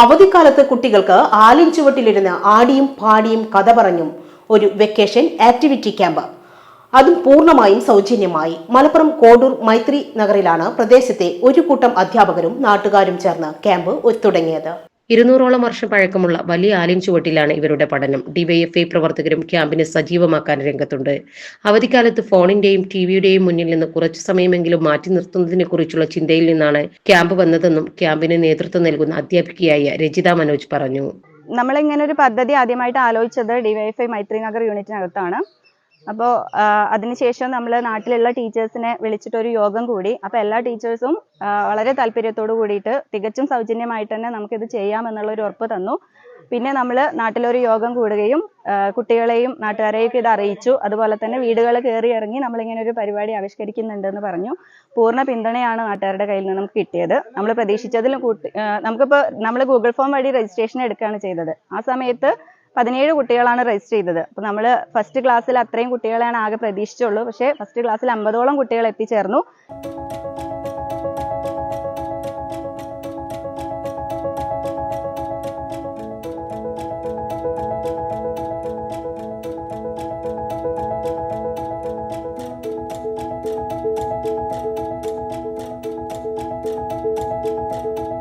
അവധിക്കാലത്ത് കുട്ടികൾക്ക് ആലിൻ ചുവട്ടിലിരുന്ന് ആടിയും പാടിയും കഥ പറഞ്ഞും ഒരു വെക്കേഷൻ ആക്ടിവിറ്റി ക്യാമ്പ്. അതും പൂർണമായും സൗജന്യമായി. മലപ്പുറം കോഡൂർ മൈത്രി നഗറിലാണ് പ്രദേശത്തെ ഒരു കൂട്ടം അധ്യാപകരും നാട്ടുകാരും ചേർന്ന് ക്യാമ്പ് തുടങ്ങിയത്. ഇരുന്നൂറോളം വർഷം പഴക്കമുള്ള വലിയ ആലിൻ ചുവട്ടിലാണ് ഇവരുടെ പഠനം. ഡിവൈഎഫ്ഐ പ്രവർത്തകരും ക്യാമ്പിനെ സജീവമാക്കാൻ രംഗത്തുണ്ട്. അവധിക്കാലത്ത് ഫോണിന്റെയും ടിവിയുടെയും മുന്നിൽ നിന്ന് കുറച്ചു സമയമെങ്കിലും മാറ്റി നിർത്തുന്നതിനെ കുറിച്ചുള്ള ചിന്തയിൽ നിന്നാണ് ക്യാമ്പ് വന്നതെന്നും ക്യാമ്പിന് നേതൃത്വം നൽകുന്ന അധ്യാപികയായ രജിത മനോജ് പറഞ്ഞു. നമ്മളിങ്ങനെ ഒരു പദ്ധതി ആദ്യമായിട്ട് ആലോചിച്ചത്? ഡിവൈഎഫ്ഐ മൈത്രി നഗർ യൂണിറ്റിനകത്താണ്. അപ്പോൾ അതിനുശേഷം നമ്മൾ നാട്ടിലുള്ള ടീച്ചേഴ്സിനെ വിളിച്ചിട്ട് ഒരു യോഗം കൂടി. അപ്പോൾ എല്ലാ ടീച്ചേഴ്സും വളരെ താല്പര്യത്തോട് കൂടിയിട്ട് തികച്ചും സൗജന്യമായിട്ട് തന്നെ നമുക്കിത് ചെയ്യാമെന്നുള്ള ഒരു ഉറപ്പ് തന്നു. പിന്നെ നമ്മൾ നാട്ടിലൊരു യോഗം കൂടുകയും കുട്ടികളെയും നാട്ടുകാരെയും ഇത് അറിയിച്ചു. അതുപോലെ തന്നെ വീടുകൾ കയറി ഇറങ്ങി നമ്മളിങ്ങനെ ഒരു പരിപാടി ആവിഷ്കരിക്കുന്നുണ്ടെന്ന് പറഞ്ഞു. പൂർണ പിന്തുണയാണ് നാട്ടുകാരുടെ കയ്യിൽ നിന്ന് നമുക്ക് കിട്ടിയത്. നമ്മൾ പ്രതീക്ഷിച്ചതിലും കൂട്ടി നമുക്കിപ്പോൾ നമ്മൾ ഗൂഗിൾ ഫോം വഴി രജിസ്ട്രേഷൻ എടുക്കുകയാണ് ചെയ്തത്. ആ സമയത്ത് പതിനേഴ് കുട്ടികളാണ് രജിസ്റ്റർ ചെയ്തത്. അപ്പോൾ നമ്മൾ ഫസ്റ്റ് ക്ലാസ്സിൽ അത്രയും കുട്ടികളെയാണ് ആകെ പ്രതീക്ഷിച്ചുള്ളൂ. പക്ഷേ ഫസ്റ്റ് ക്ലാസ്സിൽ അമ്പതോളം കുട്ടികൾ എത്തിച്ചേർന്നു.